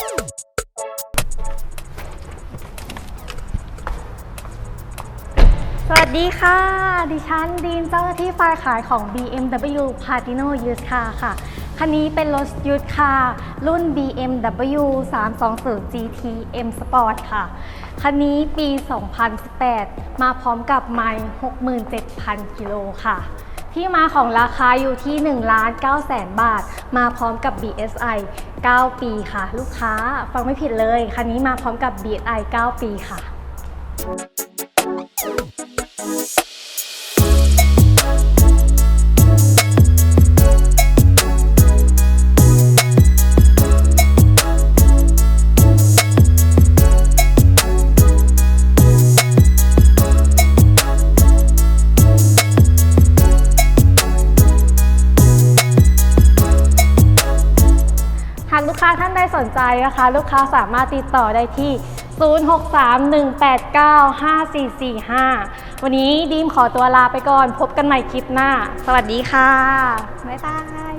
สวัสดีค่ะ ดิฉันดีนเจ้าหน้าที่ฝ่ายขายของ BMW Patino Used Car ค่ะ คันนี้เป็นรถ Used Car รุ่น BMW 320 GT M Sport ค่ะ คันนี้ปี 2018 มาพร้อมกับไมล์67,000 กิโลค่ะ ที่มาของราคาอยู่ที่1ล้าน9แสนบาท มาพร้อมกับ BSI 9 ปีค่ะ ลูกค้าฟังไม่ผิดเลย คันนี้มาพร้อมกับ BSI 9 ปีค่ะ หากลูกค้าท่านใดสนใจนะคะ ลูกค้าสามารถติดต่อได้ที่ 0631895445 วันนี้ดีมขอตัวลาไปก่อน พบกันใหม่คลิปหน้า สวัสดีค่ะ บ๊ายบาย